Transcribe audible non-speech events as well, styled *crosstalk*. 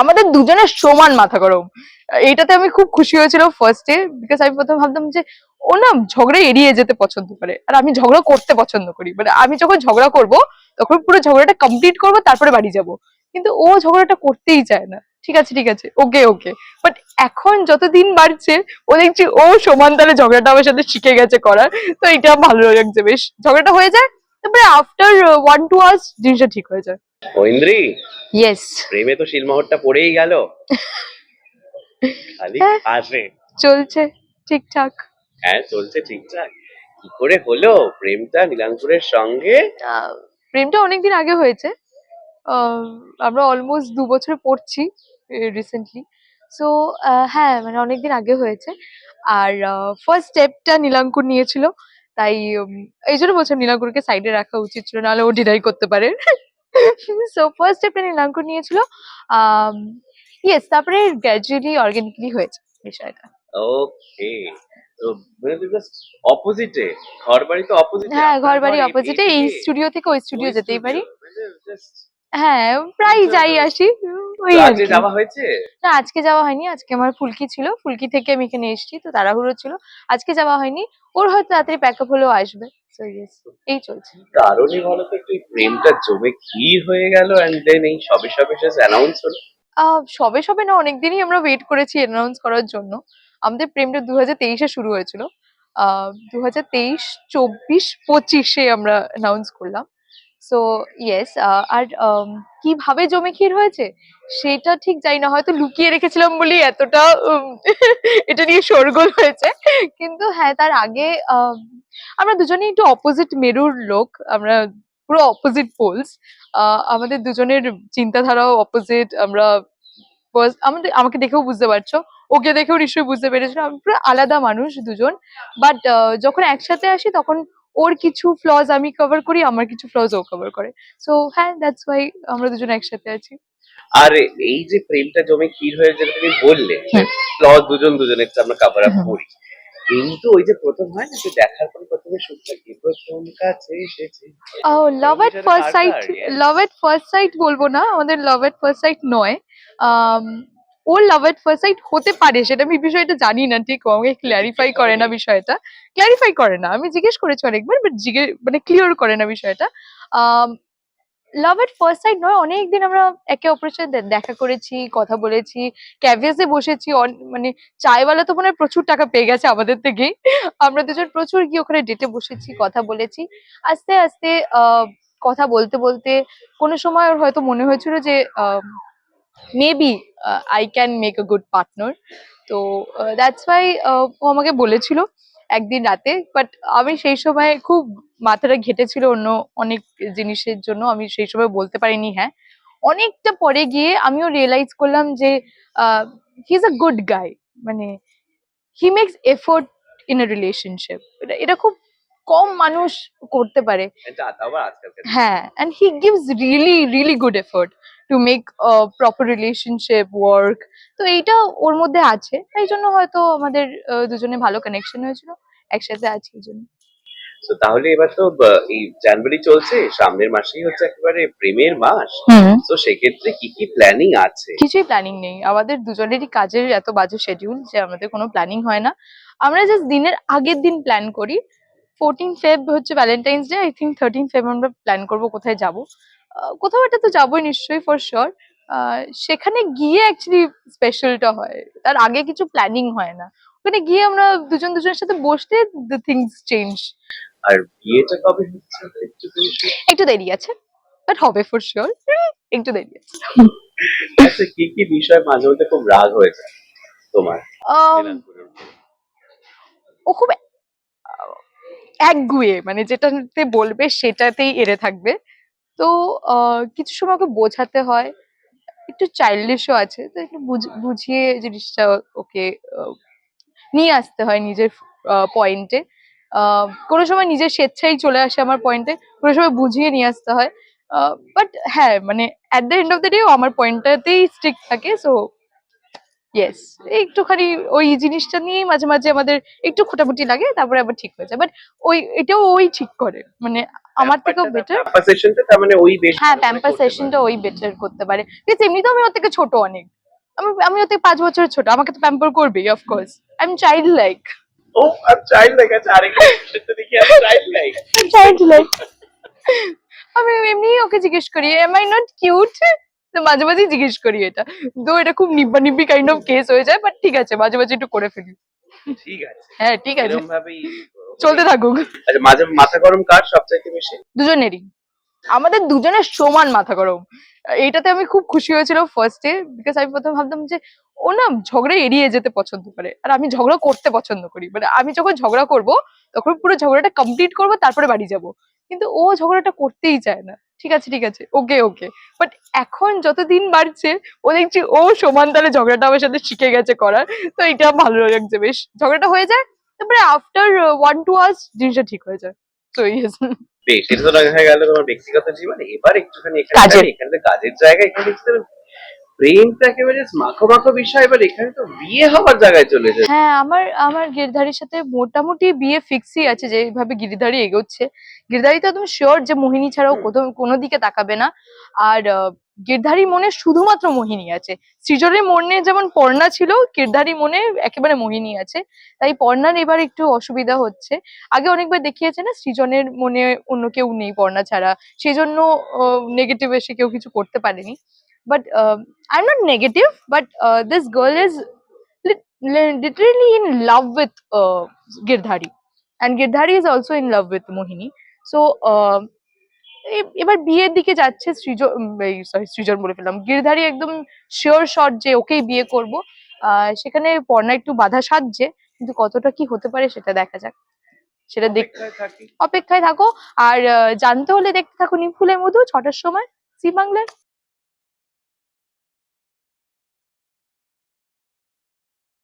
আমাদের দুজনের সমান মাথা গরম। এইটাতে আমি খুব খুশি হয়েছিল ফার্স্টে বিকজ আমি প্রথমে ভাবতাম যে, ও না ঝগড়া এড়িয়ে যেতে পছন্দ করে, আর আমি ঝগড়া করতে পছন্দ করি। মানে আমি যখন ঝগড়া করব, তখন পুরো ঝগড়াটা কমপ্লিট করব, তারপরে বাড়ি যাব। কিন্তু ও ঝগড়াটা করতেই চায় না। ঠিক আছে ঠিক আছে, ওকে ওকে। বাট এখন যতদিন বাড়ছে, ও দেখছি ও সমান তালে ঝগড়াটা আমার সাথে শিখে গেছে করার, তো এটা ভালো লাগছে বেশ। ঝগড়াটা হয়ে যায় তারপরে আফটার ওয়ান টু আওয়ার্স জিনিসটা ঠিক হয়ে যায়। ঐন্দ্রি ইয়েস প্রেমে তো শিলমোহরটা পড়েই গেল। খালি হ্যাঁ। আসে চলছে ঠিকঠাক। হ্যাঁ চলছে ঠিকঠাক। কি করে হলো? প্রেমটা নীলাঙ্কুরের সঙ্গে? প্রেমটা অনেকদিন আগে হয়েছে। আমরা অলমোস্ট দু বছর পড়ছি রিসেন্টলি সো হ্যাঁ মানে অনেকদিন আগে হয়েছে। আর ফার্স্ট স্টেপটা নীলাঙ্কুর নিয়েছিল। তাই এই জন্য বলছিলাম নীলাঙ্কুরকে সাইডে রাখা উচিত ছিল নাহলে ও ডিনাই করতে পারে। সো ফার্স্ট স্টেপটা নীলাঙ্কুর নিয়েছিল ইয়েস তারপরে গ্র্যাজুয়ালি অর্গানিকলি হয়েছে বিষয়টা। ওকে অপোজিটে ঘর বাড়ি তো অপোজিটে হ্যাঁ ঘর বাড়ি অপোজিটে এই স্টুডিও থেকে ওই স্টুডিও যেতেই পারি। মানে হ্যাঁ প্রায় যাই আসি। ওই আর কি। যাওয়া হয়েছে? না আজকে যাওয়া হয়নি আজকে আমার ফুলকি ছিল ফুলকি থেকে আমি এখানে এসেছি তো তাড়াহুড়ো ছিল। আজকে যাওয়া হয়নি ওর হয়তো তাড়াতাড়ি প্যাক আপ হলেও আসবে। So, yes, এই চলছে। কারণই বলো তো একটু এই প্রেমটা জমে কি হয়ে গেল এন্ড দেন এই সবে সবে শেষ অ্যানাউন্স হলো? আহ, সবে সবে না অনেকদিনই আমরা ওয়েট করেছি অ্যানাউন্স করার জন্য। আমাদের প্রেমটা দু হাজার তেইশে শুরু হয়েছিল। দু হাজার তেইশ চব্বিশ পঁচিশে আমরা অ্যানাউন্স করলাম। সো ইয়েস আর um, কীভাবে জমে ক্ষীর হয়েছে? সেটা ঠিক জানি না হয়তো লুকিয়ে রেখেছিলাম বলেই এতটা *laughs* এটা নিয়ে শোরগোল হয়েছে। কিন্তু হ্যাঁ তার আগে আম, আমরা দুজনেই একটু অপোজিট মেরুর লোক আমরা পুরো অপোজিট পোলস আমাদের দুজনের চিন্তাধারাও অপোজিট আমরা আমাদের আমাকে দেখেও বুঝতে পারছ ওকে দেখেও নিশ্চয়ই বুঝতে পেরেছ আমরা পুরো আলাদা মানুষ দুজন। বাট যখন একসাথে আসি তখন ওর কিছু ফ্লজ আমি কভার করি আমার কিছু ফ্লজ ও কভার করে সো হ্যাঁ দ্যাটস ওয়াই আমরা দুজন একসাথে আছি আর এই যে প্রেমটা জমে ক্ষীর হয়ে যেটা তুমি বললে। প্লস দুজন দুজনের আমরা কাভার আপ। করি কিন্তু ওই যে প্রথম হয় না যে দেখার পর প্রথমে সুখটা কি প্রথম কাছে এসেছে ও love at first sight? Love at first sight বলব না আমাদের লাভ এট ফার্স্ট সাইট নয় ওর লাভ এট ফার্স্ট সাইট হতে পারে সেটা আমি বিষয়টা জানি না ঠিক? ও আমাকে ক্ল্যারিফাই করে না বিষয়টা। ক্ল্যারিফাই করে না আমি জিজ্ঞেস করেছি অনেকবার বাট জিজ্ঞেস মানে ক্লিয়ার করে না বিষয়টা। লাভ এট ফার্স্ট সাইট নয় অনেকদিন আমরা একে অপরের সাথে দেখা করেছি কথা বলেছি ক্যাফেসে বসেছি মানে চায়ওয়ালা তো মনে হয় প্রচুর টাকা পেয়ে গেছে আমাদের থেকেই আমরা দুজন প্রচুর গিয়ে ওখানে ডেটে বসেছি কথা বলেছি। আস্তে আস্তে আহ, কথা বলতে বলতে কোনো সময় ওর হয়তো মনে হয়েছিল যে maybe I can make a good partner তো দ্যাটস ওয়াই ও আমাকে বলেছিল একদিন রাতে বাট আমি সেই সময় খুব মাথাটা ঘেটেছিল অন্য অনেক জিনিসের জন্য। আমি সেই সময় বলতে পারিনি হ্যাঁ। অনেকটা পরে গিয়ে আমিও রিয়েলাইজ করলাম যে he is a good guy মানে he makes effort in a relationship এটা খুব কম মানুষ করতে পারে। এটা আবার আজকালকার হ্যাঁ and he gives really really good effort to make a proper relationship work. তো এইটা ওর মধ্যে আছে। তাই জন্য হয়তো আমাদের দুজনে ভালো কানেকশন হয়েছিল। একসাথে আছি এই জন্য। তো তাহলে এবার তো এই জানুয়ারি চলছে সামনের মাসেই হচ্ছে একেবারে প্রেমের মাস। তো সেক্ষেত্রে কি কি প্ল্যানিং আছে? কিছুই প্ল্যানিং নেই। আমাদের দুজনেরই কাজের এত বাজে শিডিউল যে আমাদের কোনো প্ল্যানিং হয় না। আমরা জাস্ট দিনের আগের দিন প্ল্যান করি। ফোরটিন ফেব হচ্ছে Valentine's Day I think thirteen Feb আমরা প্ল্যান করব কোথায় যাব। কোথাও একটা তো যাবোই নিশ্চয়ই ফর শিওর সেখানে গিয়ে অ্যাকচুয়ালি স্পেশালটা হয়। তার আগে কিছু প্ল্যানিং হয় না। ওখানে গিয়ে আমরা দুজন দুজনের সাথে বসলে দ্য থিংস চেঞ্জ আর বিয়েটা কবে হচ্ছে? একটু দেরি আছে বাট হবে ফর শিওর একটু দেরি আছে। আচ্ছা কি কি বিষয় মাঝে মধ্যে খুব রাগ হয়ে যায় তোমার? ও খুব একগুয়ে মানে যেটাতে বলবে সেটাতেই এড়ে থাকবে। তো কিছু সময় ওকে বোঝাতে হয়। একটু চাইল্ডিশও আছে, তো একটু বুঝ- বুঝিয়ে জিনিসটা ওকে নিয়ে আসতে হয় নিজের পয়েন্টে কোনো সময় নিজের স্বেচ্ছাই চলে আসে আমার পয়েন্টে কোনো সময় বুঝিয়ে নিয়ে আসতে হয়। বাট হ্যাঁ মানে at the end of the day আমার পয়েন্টটাতেই স্ট্রিক্ট থাকে সো ইয়েস একটুখানি ওই জিনিসটা নিয়েই মাঝে মাঝে আমাদের একটু খোটামুটি লাগে তারপরে আবার ঠিক হয়ে যায়। বাট ওই এটাও ওই ঠিক করে। মানে আমার থেকেও বেটার সেশনটা তার মানে ওই হ্যাঁ প্যাম্পার সেশনটা ওই বেটার করতে পারে। ঠিক আছে এমনিতেও আমি ওর থেকে ছোট অনেক। আমি আমি ওর থেকে পাঁচ বছরের ছোট। আমাকে তো প্যাম্পার করবেই of course I am child like ও আর চাইল্ড লাইক আছে। আরেকটা দেখি আর চাইল্ড লাইক চাইল্ড লাইক আমি এমনি ওকে জিজ্ঞেস করি এম আই নট কিউট মাঝে মাঝে জিজ্ঞেস করি এটা। তো এটা খুব নিব্বা নিব্বি কাইন্ড অফ কেস হয়ে যায় বাট ঠিক আছে মাঝে মাঝে একটু করে ফেলি। ঠিক আছে। হ্যাঁ ঠিক আছে। চলতে থাকুক। আচ্ছা মাঝে মাথা গরম কার সবচাইতে বেশি? দুজনেরই। আমাদের দুজনের সমান মাথা গরম। এইটাতে আমি খুব খুশি হয়েছিলাম ফার্স্টে বিকজ আমি প্রথমে ভাবতাম যে ও না ঝগড়া এড়িয়ে যেতে পছন্দ করে আর আমি ঝগড়া করতে পছন্দ করি। মানে আমি যখন ঝগড়া করব তখন পুরো ঝগড়াটা কমপ্লিট করব তারপরে বাড়ি যাব। কিন্তু ও ঝগড়াটা করতেই চায় না। ঠিক আছে ঠিক আছে ওকে ওকে বাট এখন যতদিন বাড়ছে ও দেখছি ও সমান তাহলে ঝগড়াটা আমার সাথে শিখে গেছে করার তো এটা ভালো লাগছে বেশ। ঝগড়াটা হয়ে যায় তারপরে আফটার ওয়ান টু আওয়ার্স জিনিসটা ঠিক হয়ে যায়। তো ইয়েস বেশ এটা তো দেখা গেল তোমার ব্যক্তিগত জীবনে। এবার একটুখানি এখানে কাজের। এখানে কাজের জায়গা এখানে প্রেমটা একেবারে মাখো মাখো বিষয় এবার এখানে তো বিয়ে হওয়ার জায়গায় চলে যায় হ্যাঁ আমার আমার গিরধারীর সাথে মোটামুটি বিয়ে ফিক্সই আছে যে এইভাবে গিরিধারী এগোচ্ছে। গিরধারী তো একদম শিওর যে মোহিনী ছাড়াও কোথাও কোনো দিকে তাকাবে না। আর গিরধারী মনে শুধুমাত্র মোহিনী আছে। সৃজনের মনে যেমন পর্ণা ছিল গিরধারী মনে একেবারে মোহিনী আছে। তাই পর্ণার এবার একটু অসুবিধা হচ্ছে। আগে অনেকবার দেখিয়েছে না সৃজনের মনে অন্য কেউ নেই পর্ণা ছাড়া। সেই জন্য নেগেটিভ এসে কেউ কিছু করতে পারেনি। But I am not negative but this girl is li- literally in love with uh, Girdhari, and Girdhari is also in love with Mohini. So uh, এবার বিয়ের দিকে যাচ্ছে সৃজন সরি সৃজন বলে ফেললাম। গিরধারী একদম শিওর শট যে ওকেই বিয়ে করব। আহ, সেখানে পর্ণা একটু বাধা সাজছে কিন্তু কতটা কি হতে পারে সেটা দেখা যাক। সেটা দেখ অপেক্ষায় থাকি। আর জানতে হলে দেখতে থাকো নিমফুলের মধু ছটার সময় জি বাংলায়